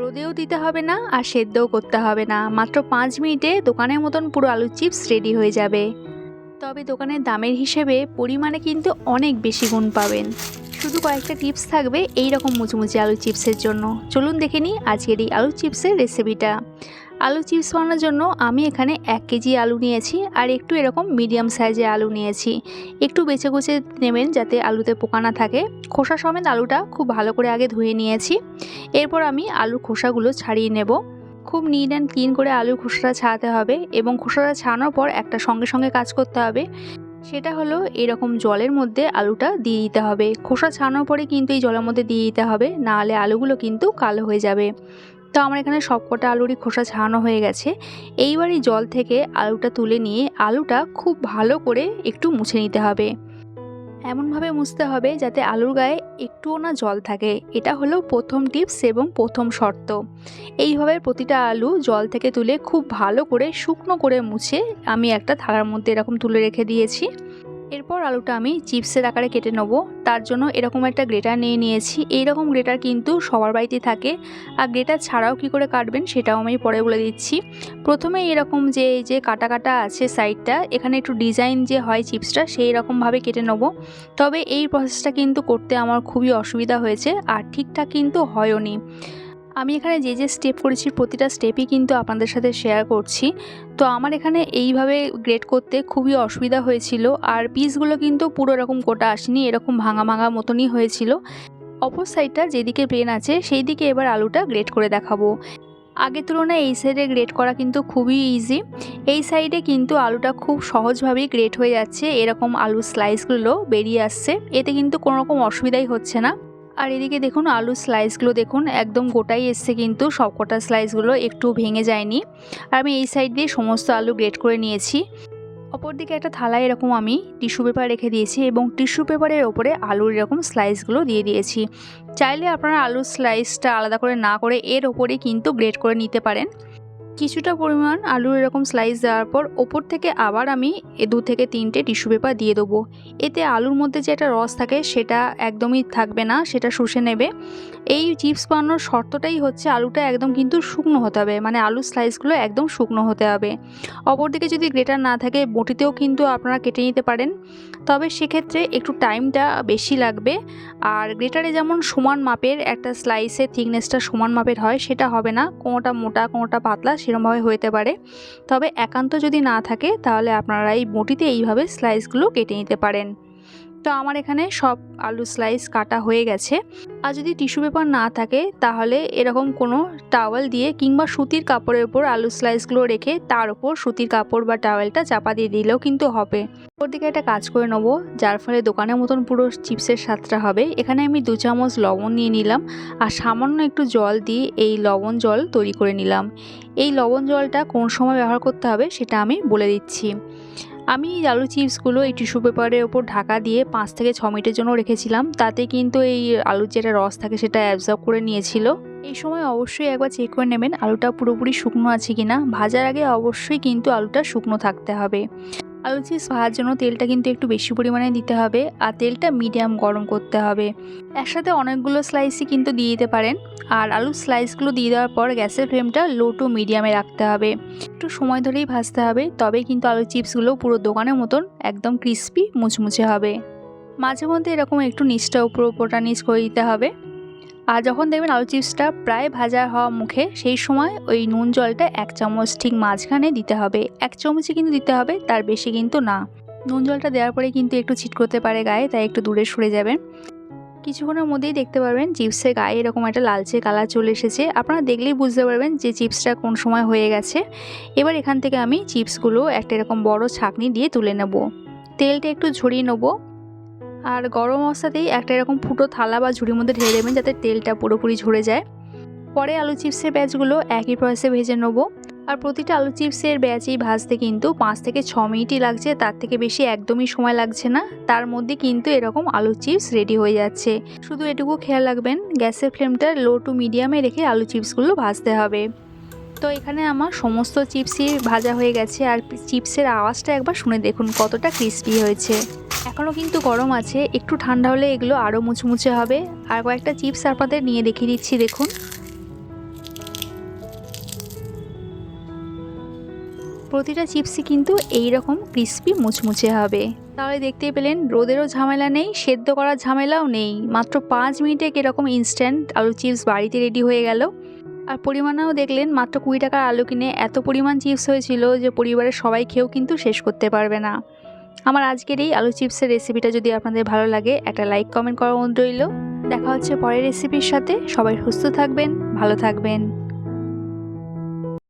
রোদেও দিতে হবে না আর সেদ্ধও করতে হবে না। মাত্র পাঁচ মিনিটে দোকানের মতন পুরো আলুর চিপস রেডি হয়ে যাবে। তবে দোকানের দামের হিসেবে পরিমাণে কিন্তু অনেক বেশি গুণ পাবেন। শুধু কয়েকটা টিপস থাকবে এই রকম মুচমুচে আলু চিপসের জন্য। চলুন দেখে নিই আজকের এই আলু চিপসের রেসিপিটা আলু চিপস বানানোর জন্য আমি এখানে এক কেজি আলু নিয়েছি আর একটু এরকম মিডিয়াম সাইজে আলু নিয়েছি। একটু বেছে কুচে নেবেন যাতে আলুতে পোকা না থাকে। খোসা সমেত আলুটা খুব ভালো করে আগে ধুয়ে নিয়েছি। এরপর আমি আলুর খোসাগুলো ছাড়িয়ে নেব। খুব নিট অ্যান্ড ক্লিন করে আলুর খোসাটা ছাড়াতে হবে এবং খোসাটা ছাড়ানোর পর একটা সঙ্গে সঙ্গে কাজ করতে হবে। সেটা হলো এরকম জলের মধ্যে আলুটা দিয়ে দিতে হবে। খোসা ছাড়ানোর পরে কিন্তু এই জলের মধ্যে দিয়ে দিতে হবে। নাহলে আলুগুলো কিন্তু কালো হয়ে যাবে। তো আমার এখানে সবকটা আলুরই খোসা ছাড়ানো হয়ে গেছে। এইবার এই জল থেকে আলুটা তুলে নিয়ে আলুটা খুব ভালো করে একটু মুছে নিতে হবে। এমনভাবে মুছতে হবে যাতে আলুর গায়ে একটুও না জল থাকে। এটা হলো প্রথম টিপস এবং প্রথম শর্ত। এইভাবে প্রতিটা আলু জল থেকে তুলে খুব ভালো করে শুকনো করে মুছে আমি একটা থালার মধ্যে এরকম তুলে রেখে দিয়েছি। এরপর আলুটা আমি চিপসের আকারে কেটে নেব। তার জন্য এরকম একটা গ্রেটার নিয়ে নিয়েছি। এই রকম গ্রেটার কিন্তু সবার বাড়িতে থাকে। আর গ্রেটার ছাড়াও কি করে কাটবেন সেটাও আমি পরে বলে দিচ্ছি। প্রথমে এরকম যে যে কাটা কাটা আছে সাইডটা, এখানে একটু ডিজাইন যে হয় চিপসটা, সেই রকমভাবে কেটে নেব। তবে এই প্রসেসটা কিন্তু করতে আমার খুবই অসুবিধা হয়েছে। আর ঠিকঠাক কিন্তু হয়ও নি। আমি এখানে যে যে স্টেপ করেছি, প্রতিটা স্টেপই কিন্তু আপনাদের সাথে শেয়ার করছি। তো আমার এখানে এইভাবে গ্রেড করতে খুবই অসুবিধা হয়েছিল আর পিসগুলো কিন্তু পুরো এরকম কোটা আসেনি, এরকম ভাঙা ভাঙা মতনই হয়েছিল। অপর সাইডটা যেদিকে ব্রেন আছে সেই দিকে এবার আলুটা গ্রেড করে দেখাবো। আগের তুলনায় এই সাইডে গ্রেড করা কিন্তু খুবই ইজি এই সাইডে কিন্তু আলুটা খুব সহজভাবেই গ্রেড হয়ে যাচ্ছে, এরকম আলুর স্লাইসগুলো বেরিয়ে আসছে। এতে কিন্তু কোনো রকম অসুবিধাই হচ্ছে না। আর এদিকে দেখুন আলুর স্লাইসগুলো দেখুন, একদম গোটাই এসছে কিন্তু, সবকটা স্লাইসগুলো একটু ভেঙে যায়নি। আর আমি এই সাইড দিয়ে সমস্ত আলু গ্রেড করে নিয়েছি। অপরদিকে একটা থালায় এরকম আমি টিস্যু পেপার রেখে দিয়েছি এবং টিস্যু পেপারের ওপরে আলুর এরকম স্লাইসগুলো দিয়ে দিয়েছি। চাইলে আপনারা আলুর স্লাইসটা আলাদা করে না করে এর ওপরে কিন্তু গ্রেড করে নিতে পারেন। কিছুটা পরিমাণ আলুর এরকম স্লাইস দেওয়ার পর ওপর থেকে আবার আমি দু থেকে তিনটে টিস্যু পেপার দিয়ে দেবো। এতে আলুর মধ্যে যে একটা রস থাকে সেটা একদমই থাকবে না, সেটা শুষে নেবে। এই চিপস বানানোর শর্তটাই হচ্ছে আলুটা একদম কিন্তু শুকনো হতে হবে মানে আলুর স্লাইসগুলো একদম শুকনো হতে হবে। অপরদিকে যদি গ্রেটার না থাকে, বটিতেও কিন্তু আপনারা কেটে নিতে পারেন। তবে সেক্ষেত্রে একটু টাইমটা বেশি লাগবে। আর গ্রেটারে যেমন সমান মাপের একটা স্লাইসের থিকনেসটা সমান মাপের হয়, সেটা হবে না। কোনোটা মোটা, কোনোটা পাতলা সেরকমভাবে হতে পারে। তবে একান্ত যদি না থাকে, তাহলে আপনারা এই মুটিতে এইভাবে স্লাইসগুলো কেটে নিতে পারেন। তো আমার এখানে সব আলু স্লাইস কাটা হয়ে গেছে। আর যদি টিস্যু পেপার না থাকে, তাহলে এরকম কোনো টাওয়েল দিয়ে কিংবা সুতির কাপড়ের উপর আলু স্লাইসগুলো রেখে তার উপর সুতির কাপড় বা টাওয়েলটা চাপা দিয়ে দিলেও কিন্তু হবে। ওর দিকে একটা কাজ করে নেব, যার ফলে দোকানের মতন পুরো চিপসের স্বাদটা হবে। এখানে আমি দু চামচ লবণ নিয়ে নিলাম আর সামান্য একটু জল দিয়ে এই লবণ জল তৈরি করে নিলাম। এই লবণ জলটা কোন সময় ব্যবহার করতে হবে সেটা আমি বলে দিচ্ছি। আমি এই আলু চিপসগুলো এই টিস্যু পেপারের ওপর ঢাকা দিয়ে পাঁচ থেকে ছ মিনিটের জন্য রেখেছিলাম। তাতে কিন্তু এই আলুর যেটা রস থাকে সেটা অ্যাবজর্ব করে নিয়েছিল। এই সময় অবশ্যই একবার চেক করে নেবেন আলুটা পুরোপুরি শুকনো আছে কিনা। ভাজার আগে অবশ্যই কিন্তু আলুটা শুকনো থাকতে হবে। আলু চিপস ভাজার জন্য তেলটা কিন্তু একটু বেশি পরিমাণে দিতে হবে আর তেলটা মিডিয়াম গরম করতে হবে। একসাথে অনেকগুলো স্লাইসই কিন্তু দিয়ে দিতে পারেন। আর আলুর স্লাইসগুলো দিয়ে দেওয়ার পর গ্যাসের ফ্লেমটা লো টু মিডিয়ামে রাখতে হবে। একটু সময় ধরেই ভাজতে হবে তবেই কিন্তু আলু চিপসগুলো পুরো দোকানের মতন একদম ক্রিস্পি মুচমুচে হবে। মাঝে মধ্যে এরকম একটু নিচটা উপর উপরটা নিচ করে দিতে হবে। আর যখন দেখবেন আলু চিপসটা প্রায় ভাজা হওয়া মুখে, সেই সময় ওই নুন জলটা এক চামচ ঠিক মাঝখানে দিতে হবে। এক চামচই কিন্তু দিতে হবে, তার বেশি কিন্তু না। নুন জলটা দেওয়ার পরে কিন্তু একটু ছিট করতে পারে গায়ে, তাই একটু দূরে সরে যাবেন। কিছুক্ষণের মধ্যেই দেখতে পারবেন চিপসের গায়ে এরকম একটা লালচে কালার চলে এসেছে। আপনারা দেখলেই বুঝতে পারবেন যে চিপসটা কোন সময় হয়ে গেছে। এবার এখান থেকে আমি চিপসগুলো একটা এরকম বড় ছাকনি দিয়ে তুলে নেব। তেলটা একটু ঝরিয়ে নেব। আর গরম অবস্থাতেই একটা এরকম ফুটো থালা বা ঝুড়ির মধ্যে ঢেলে দেবেন যাতে তেলটা পুরোপুরি ঝরে যায়। পরে আলু চিপসের ব্যাচগুলো একই প্রসেসে ভেজে নেব। আর প্রতিটা আলু চিপসের ব্যাচেই ভাজতে কিন্তু পাঁচ থেকে ছ মিনিটই লাগছে, তার থেকে বেশি একদমই সময় লাগছে না। তার মধ্যে কিন্তু এরকম আলু চিপস রেডি হয়ে যাচ্ছে। শুধু এটুকু খেয়াল রাখবেন, গ্যাসের ফ্লেমটা লো টু মিডিয়ামে রেখে আলু চিপসগুলো ভাজতে হবে। তো এখানে আমার সমস্ত চিপসই ভাজা হয়ে গেছে আর চিপসের আওয়াজটা একবার শুনে দেখুন কতটা ক্রিস্পি হয়েছে। এখনও কিন্তু গরম আছে, একটু ঠান্ডা হলে এগুলো আরও মুছমুছে হবে। আর কয়েকটা চিপস আপনাদের নিয়ে দেখিয়ে দিচ্ছি, দেখুন। প্রতিটা চিপসই কিন্তু এই রকম ক্রিস্পি মুচমুচে হবে। তাহলে দেখতে পেলেন, রোদেরও ঝামেলা নেই, সেদ্ধ করার ঝামেলাও নেই। মাত্র পাঁচ মিনিটে কীরকম ইনস্ট্যান্ট আলু চিপস বাড়িতে রেডি হয়ে গেল। আর পরিমাণেও দেখলেন মাত্র কুড়ি টাকার আলু কিনে এত পরিমাণ চিপস হয়েছিল যে পরিবারের সবাই খেয়েও কিন্তু শেষ করতে পারবে না। আমার আজকের এই আলু চিপসের রেসিপিটা যদি আপনাদের ভালো লাগে, একটা লাইক কমেন্ট করার অনুরোধ রইল। দেখা হচ্ছে পরের রেসিপির সাথে। সবাই সুস্থ থাকবেন, ভালো থাকবেন।